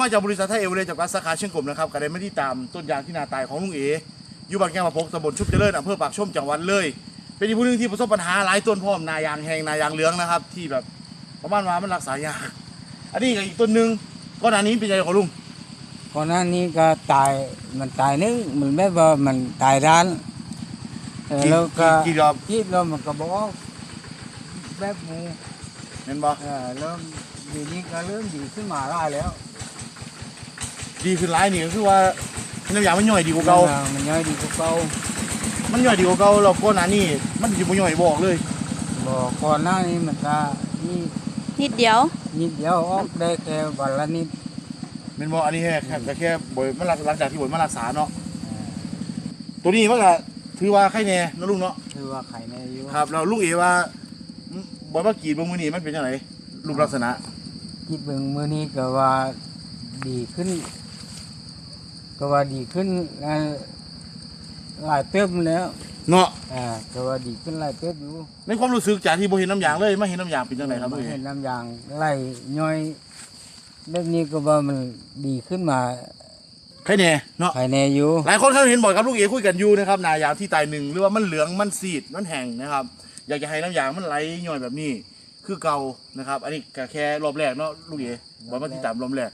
มาจากบริษัทไทยเอเวอเรสต์จากสาขาเชียงกลมนะครับก็ได้มาที่ตามต้นยางที่นาตายของลุงเออยู่บ้านแก้งมาพกตำบลชุบเจริญอำเภอปากชมจังหวัดเลย เป็นอีกผู้หนึงที่ประสบปัญหาหลายต้นพร้อมนายางแหงนายางเหลืองนะครับ ที่แบบประมาณว่ามันรักษายากอันนี้ก็อีกต้นหนึ่งก้อนอันนี้เป็นยังไงของลุงก่อนหน้านี้ก็ตายมันตายนึงมันแบบว่ามันตายร้านเออแล้วก็กี่รอบคิดแล้วมันก็บอกว่าแบบหมูเห็นบ่เออเริ่มดีนี้ก็เริ่มดีขึ้นมาได้แล้ว ดีขึ้นหลายนี่ก็คือว่าน้ำยางมันย่อยดีกว่าเก่า มันย่อยดีกว่าเก่ามันย่อยดีกว่าเก่าเราก้อนอันนี้มันสิบ่ย่อยบอกเลยบอกก่อนหน้านี้มันก็นี่นิดเดียว นิดเดียวออกได้แค่วันละนิดเป็นบ่อันนี้แค่แค่แต่แค่บ่อยมันหลังหลังจากที่บ่อยมารักษาเนาะเออตัวนี้มันก็ถือว่าไข้แน่เนาะลุงเนาะคือว่าไข่ในอยู่ครับเราลุงเอว่าบ่อยมากรีดเบางมื้อนี้มันเป็นจังไดรูปลักษณะคิดเบิ่งมื้อนี้ก็ว่าดีขึ้น ก็ว่าดีขึ้นเอ่อหลายเติบแล้วเนาะอ่าก็ว่าดีขึ้นหลายเติบอยู่ในความรู้สึกจากที่บ่เห็นน้ำยางเลยมาเห็นน้ำยางเป็นจังไดครับลุงเอเห็นน้ำยางไหลย่อยแบบนี้ก็ว่ามันดีขึ้นมาไข้แน่เนาะภายในอยู่หลายคนเขาเห็นบ่อยกับลุงเอคุยกันอยู่นะครับหนายางที่ตายหนึ่งหรือว่ามันเหลืองมันซีดมันแห้งนะครับ อยากจะให้น้ำยางมันไหลย่อยแบบนี้คือเก่านะครับ อันนี้ก็แค่รอบแรกเนาะลุงเอบอกมาที่ตามรอบแรก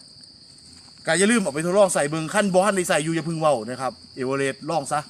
ก็อย่าลืมออกไปทดลองใส่เบิงขั้นบ่ทันใส่อยู่อย่าพึ่งเว้านะครับเอเวอเรสต์ลองซะ